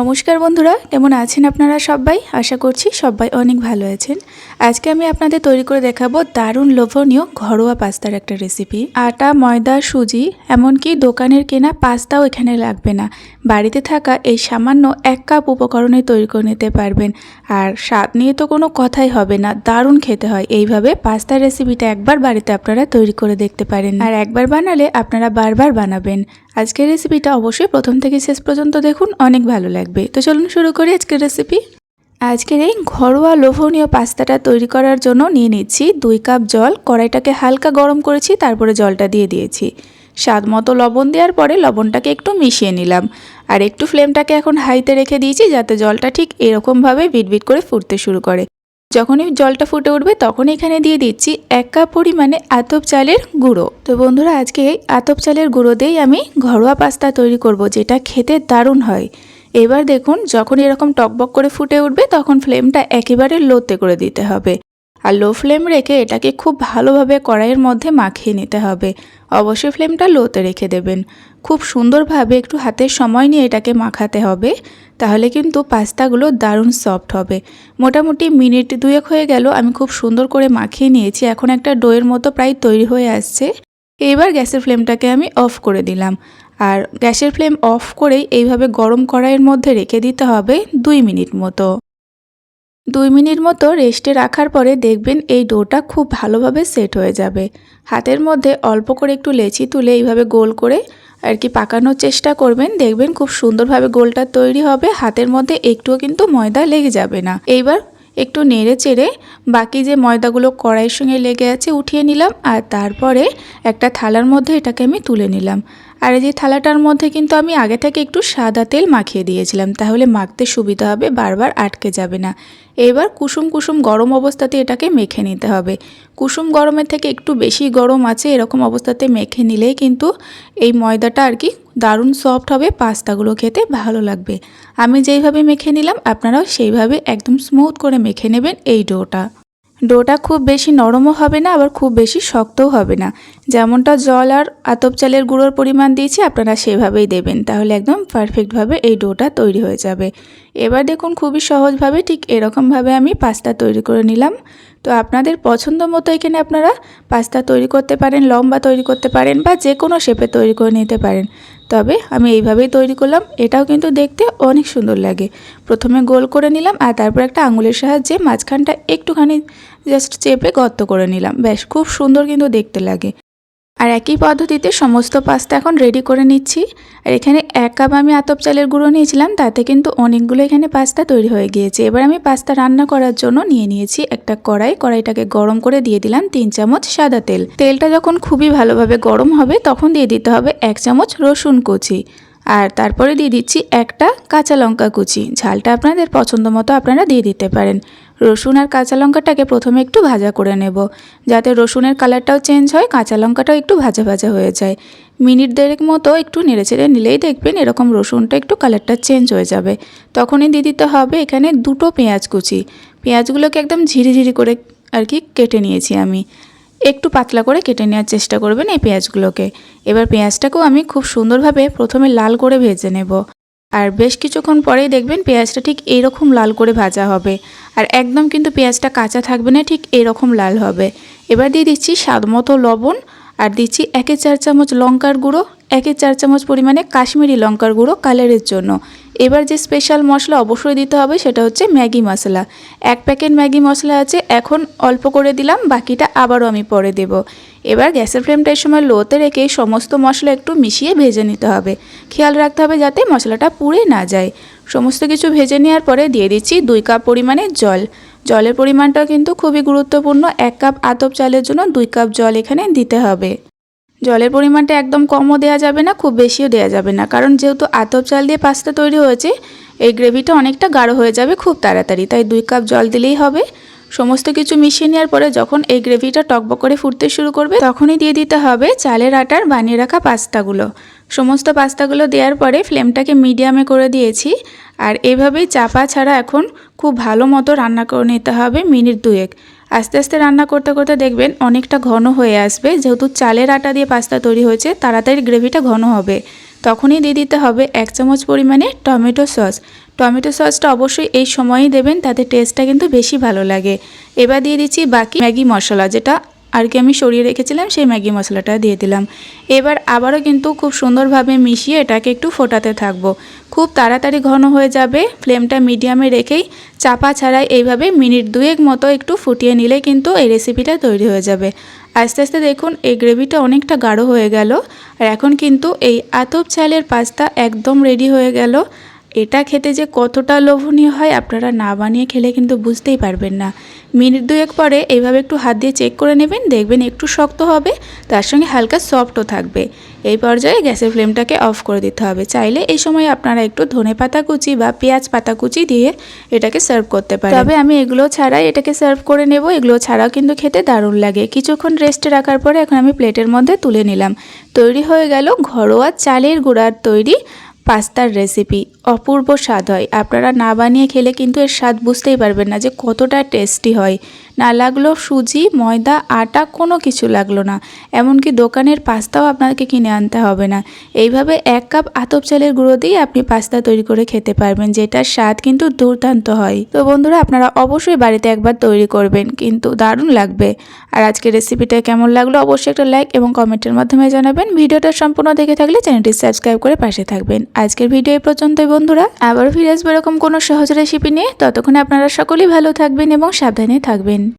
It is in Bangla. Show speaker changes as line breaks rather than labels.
নমস্কার বন্ধুরা, কেমন আছেন আপনারা সবাই? আশা করছি সবাই অনেক ভালো আছেন। আজকে আমি আপনাদের তৈরি করে দেখাবো দারুণ লোভনীয় ঘরোয়া পাস্তার একটা রেসিপি আটা, ময়দা, সুজি, এমনকি দোকানের কেনা পাস্তাও এখানে লাগবে না। বাড়িতে থাকা এই সামান্য এক কাপ উপকরণে তৈরি করে নিতে পারবেন। আর স্বাদ নিয়ে তো কোনো কথাই হবে না, দারুণ খেতে হয়। এইভাবে পাস্তার রেসিপিটা একবার বাড়িতে আপনারা তৈরি করে দেখতে পারেন। আর একবার বানালে আপনারা বারবার বানাবেন। আজকের রেসিপিটা অবশ্যই প্রথম থেকে শেষ পর্যন্ত দেখুন, অনেক ভালো লাগবে। তো চলুন শুরু করি আজকের রেসিপি। আজকের এই ঘরোয়া লোভনীয় পাস্তাটা তৈরি করার জন্য নিয়ে নিচ্ছি দুই কাপ জল, কড়াইটাকে হালকা গরম করেছি, তারপরে জলটা দিয়ে দিয়েছি। স্বাদ মতো লবণ দেওয়ার পরে লবণটাকে একটু মিশিয়ে নিলাম। আর একটু ফ্লেমটাকে এখন হাইতে রেখে দিয়েছি যাতে জলটা ঠিক এরকমভাবে বিটবিট করে ফুটতে শুরু করে। যখনই জলটা ফুটে উঠবে তখন এখানে দিয়ে দিচ্ছি এক কাপ পরিমাণে আতপ চালের গুঁড়ো। তো বন্ধুরা, আজকে এই আতপ চালের গুঁড়ো দিয়েই আমি ঘরোয়া পাস্তা তৈরি করব, যেটা খেতে দারুণ হয়। এবার দেখুন, যখন এরকম টকবক করে ফুটে উঠবে তখন ফ্লেমটা একেবারে লোতে করে দিতে হবে। আর লো ফ্লেম রেখে এটাকে খুব ভালোভাবে কড়াইয়ের মধ্যে মাখিয়ে নিতে হবে। অবশ্যই ফ্লেমটা লোতে রেখে দেবেন। খুব সুন্দরভাবে একটু হাতের সময় নিয়ে এটাকে মাখাতে হবে, তাহলে কিন্তু পাস্তাগুলো দারুণ সফট হবে। মোটামুটি মিনিট দুয়েক হয়ে গেল, আমি খুব সুন্দর করে মাখিয়ে নিয়েছি। এখন একটা ডোয়ের মতো প্রায় তৈরি হয়ে আসছে। এবার গ্যাসের ফ্লেমটাকে আমি অফ করে দিলাম। আর গ্যাসের ফ্লেম অফ করেই এইভাবে গরম কড়াইয়ের মধ্যে রেখে দিতে হবে দুই মিনিট মতো। দুই মিনিট মতো রেস্টে রাখার পরে দেখবেন এই ডোটা খুব ভালোভাবে সেট হয়ে যাবে। হাতের মধ্যে অল্প করে একটু লেচি তুলে এইভাবে গোল করে আর কি পাকানোর চেষ্টা করবেন। দেখবেন খুব সুন্দরভাবে গোলটা তৈরি হবে। হাতের মধ্যে একটুও কিন্তু ময়দা লেগে যাবে না। এইবার একটু নেড়ে চেড়ে বাকি যে ময়দাগুলো কড়াইয়ের সঙ্গে লেগে আছে উঠিয়ে নিলাম আর তারপরে একটা থালার মধ্যে এটাকে আমি তুলে নিলাম। আর এই যে থালাটার মধ্যে কিন্তু আমি আগে থেকে একটু সাদা তেল মাখিয়ে দিয়েছিলাম, তাহলে মাখতে সুবিধা হবে, বারবার আটকে যাবে না। এবার কুসুম কুসুম গরম অবস্থাতে এটাকে মেখে নিতে হবে। কুসুম গরমের থেকে একটু বেশি গরম আছে, এরকম অবস্থাতে মেখে নিলেই কিন্তু এই ময়দাটা আর কি দারুণ সফট হবে, পাস্তাগুলো খেতে ভালো লাগবে। আমি যেইভাবে মেখে নিলাম, আপনারাও সেইভাবে একদম স্মুথ করে মেখে নেবেন এই ডোটা ডোটা খুব বেশি নরমও হবে না, আবার খুব বেশি শক্তও হবে না। যেমনটা জল আর আতপ চালের গুঁড়োর পরিমাণ দিয়েছি, আপনারা সেভাবেই দেবেন, তাহলে একদম পারফেক্টভাবে এই ডোটা তৈরি হয়ে যাবে। এবার দেখুন খুবই সহজভাবে ঠিক এরকমভাবে আমি পাস্তা তৈরি করে নিলাম। তো আপনাদের পছন্দ মতো এখানে আপনারা পাস্তা তৈরি করতে পারেন, লম্বা তৈরি করতে পারেন বা যে কোনো শেপে তৈরি করে নিতে পারেন। তবে আমি এইভাবেই তৈরি করলাম। এটাও কিন্তু দেখতে অনেক সুন্দর লাগে। প্রথমে গোল করে নিলাম আর তারপর একটা আঙুলের সাহায্যে মাঝখানটা একটুখানি জাস্ট চেপে গর্ত করে নিলাম। ব্যাস খুব সুন্দর কিন্তু দেখতে লাগে। আর একই পদ্ধতিতে সমস্ত পাস্তা এখন রেডি করে নিচ্ছি। আর এখানে এক কাপ আমি আতপ চালের গুঁড়ো নিয়েছিলাম, তাতে কিন্তু অনেকগুলো এখানে পাস্তা তৈরি হয়ে গিয়েছে। এবার আমি পাস্তা রান্না করার জন্য নিয়ে নিয়েছি একটা কড়াই। কড়াইটাকে গরম করে দিয়ে দিলাম তিন চামচ সাদা তেল। তেলটা যখন খুবই ভালোভাবে গরম হবে, তখন দিয়ে দিতে হবে এক চামচ রসুন কুচি। আর তারপরে দিয়ে দিচ্ছি একটা কাঁচা লঙ্কা কুচি। ঝালটা আপনাদের পছন্দ মতো আপনারা দিয়ে দিতে পারেন। রসুন আর কাঁচা লঙ্কাটাকে প্রথমে একটু ভাজা করে নেব, যাতে রসুনের কালারটাও চেঞ্জ হয়, কাঁচা লঙ্কাটাও একটু ভাজা ভাজা হয়ে যায়। মিনিট দেড়েক মতো একটু নেড়ে নেড়েচেড়ে নিলেই দেখবেন এরকম রসুনটা একটু কালারটা চেঞ্জ হয়ে যাবে। তখনই দিয়ে দিতে হবে এখানে দুটো পেঁয়াজ কুচি। পেঁয়াজগুলোকে একদম ঝিরিঝিরি করে আর কি কেটে নিয়েছি আমি। একটু পাতলা করে কেটে নেওয়ার চেষ্টা করবেন এই পেঁয়াজগুলোকে। এবার পেঁয়াজটাকেও আমি খুব সুন্দরভাবে প্রথমে লাল করে ভেজে নেব। আর বেশ কিছুক্ষণ পরেই দেখবেন পেঁয়াজটা ঠিক এইরকম লাল করে ভাজা হবে। আর একদম কিন্তু পেঁয়াজটা কাঁচা থাকবে না, ঠিক এরকম লাল হবে। এবার দিয়ে দিচ্ছি স্বাদ মতো লবণ, আর দিচ্ছি একে চার চামচ লঙ্কার গুঁড়ো, একে চার চামচ পরিমাণে কাশ্মীরি লঙ্কার গুঁড়ো কালারের জন্য। এবার যে স্পেশাল মশলা অবশ্যই দিতে হবে সেটা হচ্ছে ম্যাগি মশলা। এক প্যাকেট ম্যাগি মশলা আছে, এখন অল্প করে দিলাম, বাকিটা আবারও আমি পরে দেব। এবার গ্যাসের ফ্লেমটা এই সময় লোতে রেখে সমস্ত মশলা একটু মিশিয়ে ভেজে নিতে হবে। খেয়াল রাখতে হবে যাতে মশলাটা পুড়ে না যায়। সমস্ত কিছু ভেজে নেওয়ার পরে দিয়ে দিচ্ছি দুই কাপ পরিমাণে জল। জলের পরিমাণটাও কিন্তু খুবই গুরুত্বপূর্ণ, এক কাপ আতপ চালের জন্য দুই কাপ জল এখানে দিতে হবে। জলের পরিমাণটা একদম কমও দেওয়া যাবে না, খুব বেশিও দেওয়া যাবে না। কারণ যেহেতু আতপ চাল দিয়ে পাস্তা তৈরি হয়েছে, এই গ্রেভিটা অনেকটা গাঢ় হয়ে যাবে খুব তাড়াতাড়ি। তাই দুই কাপ জল দিলেই হবে। সমস্ত কিছু মিশিয়ে নেওয়ার পরে যখন এই গ্রেভিটা টকবক করে ফুটতে শুরু করবে, তখনই দিয়ে দিতে হবে চালের আটার বানিয়ে রাখা পাস্তাগুলো। সমস্ত পাস্তাগুলো দেওয়ার পরে ফ্লেমটাকে মিডিয়ামে করে দিয়েছি। আর এভাবেই চাপা ছাড়া এখন খুব ভালো মতো রান্না করে নিতে হবে মিনিট দুয়েক। আস্তে আস্তে রান্না করতে করতে দেখবেন অনেকটা ঘন হয়ে আসবে। যেহেতু চালের আটা দিয়ে পাস্তা তৈরি হয়েছে, তাড়াতাড়ি গ্রেভিটা ঘন হবে। তখনই দিয়ে দিতে হবে এক চামচ পরিমাণে টমেটো সস। টমেটো সসটা অবশ্যই এই সময়ই দেবেন, তাতে টেস্টটা কিন্তু বেশি ভালো লাগে। এবার দিয়ে দিচ্ছি বাকি ম্যাগি মশলা, যেটা আর কি আমি সরিয়ে রেখেছিলাম, সেই ম্যাগি মশলাটা দিয়ে দিলাম। এবার আবারও কিন্তু খুব সুন্দরভাবে মিশিয়ে এটাকে একটু ফোটাতে থাকব। খুব তাড়াতাড়ি ঘন হয়ে যাবে, ফ্লেমটা মিডিয়ামে রেখেই চাপা ছাড়াই এইভাবে মিনিট দুয়েক মতো একটু ফুটিয়ে নিলে কিন্তু এই রেসিপিটা তৈরি হয়ে যাবে। আস্তে আস্তে দেখুন, এই গ্রেভিটা অনেকটা গাঢ় হয়ে গেল। আর এখন কিন্তু এই আতপ চালের পাস্তা একদম রেডি হয়ে গেল। এটা খেতে যে কতটা লোভনীয় হয় আপনারা না বানিয়ে খেলে কিন্তু বুঝতেই পারবেন না। মিনিট দুয়েক পরে এইভাবে একটু হাত দিয়ে চেক করে নেবেন, দেখবেন একটু শক্ত হবে, তার সঙ্গে হালকা সফটও থাকবে। এই পর্যায়ে গ্যাসের ফ্লেমটাকে অফ করে দিতে হবে। চাইলে এই সময় আপনারা একটু ধনে পাতা কুচি বা পেঁয়াজ পাতা কুচি দিয়ে এটাকে সার্ভ করতে পারেন। তবে আমি এগুলো ছাড়াই এটাকে সার্ভ করে নেব। এগুলো ছাড়াও কিন্তু খেতে দারুণ লাগে। কিছুক্ষণ রেস্টে রাখার পরে এখন আমি প্লেটের মধ্যে তুলে নিলাম। তৈরি হয়ে গেল ঘরোয়া চালের গুঁড়ার তৈরি পাস্তার রেসিপি অপূর্ব স্বাদ হয়। আপনারা না বানিয়ে খেলে কিন্তু এর স্বাদ বুঝতেই পারবেন না যে কতটা টেস্টি হয়। না লাগল সুজি, ময়দা, আটা, কোনো কিছু লাগল না। এমনকি দোকানের পাস্তাও আপনাকে কিনে আনতে হবে না। এইভাবে এক কাপ আতপ চালের গুঁড়ো দিয়ে আপনি পাস্তা তৈরি করে খেতে পারবেন, যেটার স্বাদ কিন্তু দুর্দান্ত হয়। তো বন্ধুরা, আপনারা অবশ্যই বাড়িতে একবার তৈরি করবেন, কিন্তু দারুণ লাগবে। আর আজকের রেসিপিটা কেমন লাগল অবশ্যই একটা লাইক এবং কমেন্টের মাধ্যমে জানাবেন। ভিডিওটা সম্পূর্ণ দেখে থাকলে চ্যানেলটি সাবস্ক্রাইব করে পাশে থাকবেন। আজকের ভিডিও এই পর্যন্তই বন্ধুরা। আবার ফিরে আসব এরকম কোনো সহজ রেসিপি নিয়ে। ততক্ষণে আপনারা সকলেই ভালো থাকবেন এবং সাবধানে থাকবেন।